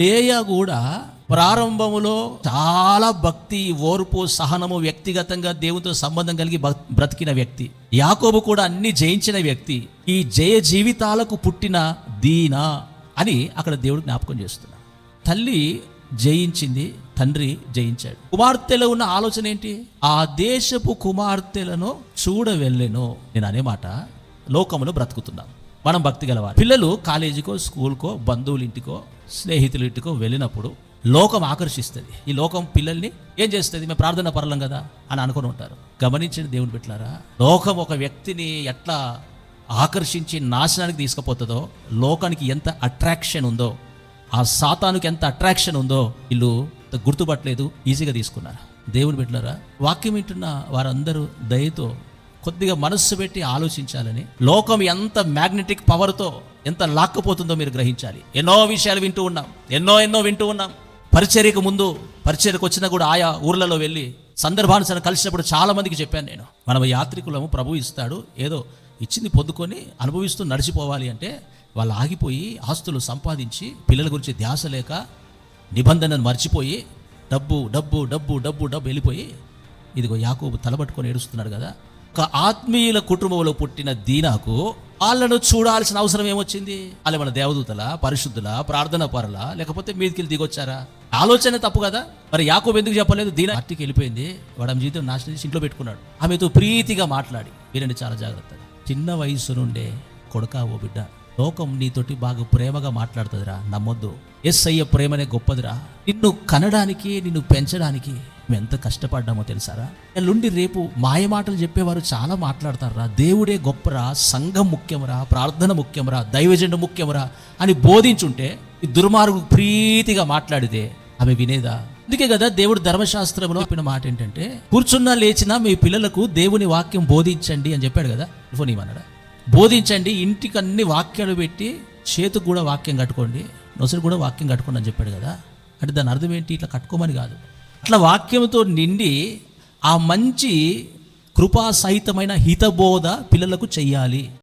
లేయ కూడా ప్రారంభములో చాలా భక్తి ఓర్పు సహనము వ్యక్తిగతంగా దేవునితో సంబంధం కలిగి బ- బ్రతికిన వ్యక్తి. యాకోబు కూడా అన్ని జయించిన వ్యక్తి. ఈ జయ జీవితాలకు పుట్టిన దీన అని అక్కడ దేవుడు జ్ఞాపకం చేస్తున్నాడు. తల్లి జయించింది తండ్రి జయించాడు. కుమార్తెలో ఉన్న ఆలోచన ఏంటి? ఆ దేశపు కుమార్తెలను చూడ వెళ్ళెను నేను అనే మాట లోకములో బ్రతుకుతున్నాను. మనం భక్తి గలవారు. పిల్లలు కాలేజీకో స్కూల్కో బంధువుల ఇంటికో స్నేహితులు ఇటుకు వెళ్ళినప్పుడు లోకం ఆకర్షిస్తుంది. ఈ లోకం పిల్లల్ని ఏం చేస్తుంది? మేము ప్రార్థన పరలం కదా అని అనుకుని ఉంటారు. గమనించండి దేవుని బిట్లారా లోకం ఒక వ్యక్తిని ఎట్లా ఆకర్షించి నాశనానికి తీసుకుపోతుందో లోకానికి ఎంత అట్రాక్షన్ ఉందో ఆ సాతానికి ఎంత అట్రాక్షన్ ఉందో వీళ్ళు గుర్తుపట్టలేదు ఈజీగా తీసుకున్నారు. దేవుని పెట్టారా వాక్యం వింటున్న వారందరూ దయతో కొద్దిగా మనస్సు పెట్టి ఆలోచించాలని లోకం ఎంత మ్యాగ్నెటిక్ పవర్తో ఎంత లాక్కుపోతుందో మీరు గ్రహించాలి. ఎన్నో విషయాలు వింటూ ఉన్నాం ఎన్నో ఎన్నో వింటూ ఉన్నాం. పరిచర్యకు ముందు పరిచర్యకు వచ్చినా కూడా ఆయా ఊర్లలో వెళ్ళి సందర్భానుసారం కలిసినప్పుడు చాలామందికి చెప్పాను నేను. మనం యాత్రికులము ప్రభు ఇస్తాడు ఏదో ఇచ్చింది పొందుకొని అనుభవిస్తూ నడిచిపోవాలి అంటే వాళ్ళు ఆగిపోయి ఆస్తులు సంపాదించి పిల్లల గురించి ధ్యాస లేక నిబంధనను మర్చిపోయి డబ్బు డబ్బు డబ్బు డబ్బు డబ్బు వెళ్ళిపోయి ఇదిగో యాకోబు తలబట్టుకొని ఏడుస్తున్నాడు కదా ఒక ఆత్మీయుల కుటుంబంలో పుట్టిన దీనాకు వాళ్ళను చూడాల్సిన అవసరం ఏమొచ్చింది? వాళ్ళు మన దేవదూతల పరిశుద్ధుల ప్రార్థన పరుల లేకపోతే మీదికి దిగొచ్చారా? ఆలోచన తప్పు కదా? మరి యాకోబు ఎందుకు చెప్పలేదు? దీని అట్టికి వెళ్ళిపోయింది. వాడు ఆమె జీవితం నాశనం చేసి ఇంట్లో పెట్టుకున్నాడు. ఆమెతో ప్రీతిగా మాట్లాడి. వీరండి చాలా జాగ్రత్తగా. చిన్న వయసు నుండే కొడుకా ఓ బిడ్డ. లోకం నీతోటి బాగా ప్రేమగా మాట్లాడుతుందిరా నమ్మొద్దు. ఎస్ అయ్య ప్రేమనే గొప్పదిరా. నిన్ను కనడానికి నిన్ను పెంచడానికి మేము ఎంత కష్టపడ్డామో తెలుసారా? ఎల్లుండి రేపు మాయ మాటలు చెప్పేవారు చాలా మాట్లాడతారా దేవుడే గొప్పరా సంఘం ముఖ్యంరా ప్రార్థన ముఖ్యంరా దైవజెండ ముఖ్యంరా అని బోధించుంటే ఈ దుర్మార్గు ప్రీతిగా మాట్లాడితే ఆమె వినేదా? అందుకే కదా దేవుడు ధర్మశాస్త్రంలో చెప్పిన మాట ఏంటంటే కూర్చున్నా లేచినా మీ పిల్లలకు దేవుని వాక్యం బోధించండి అని చెప్పాడు కదా. ఫోన్ ఇవ్వన్నాడా బోధించండి ఇంటికి అన్ని వాక్యాలు పెట్టి చేతికి కూడా వాక్యం కట్టుకోండి. నొసరు కూడా వాక్యం కట్టుకోండి అని చెప్పాడు కదా. అంటే దాని అర్థం ఏంటి? ఇట్లా కట్టుకోమని కాదు. అట్లా వాక్యంతో నిండి ఆ మంచి కృపాసహితమైన హితబోధ పిల్లలకు చెయ్యాలి.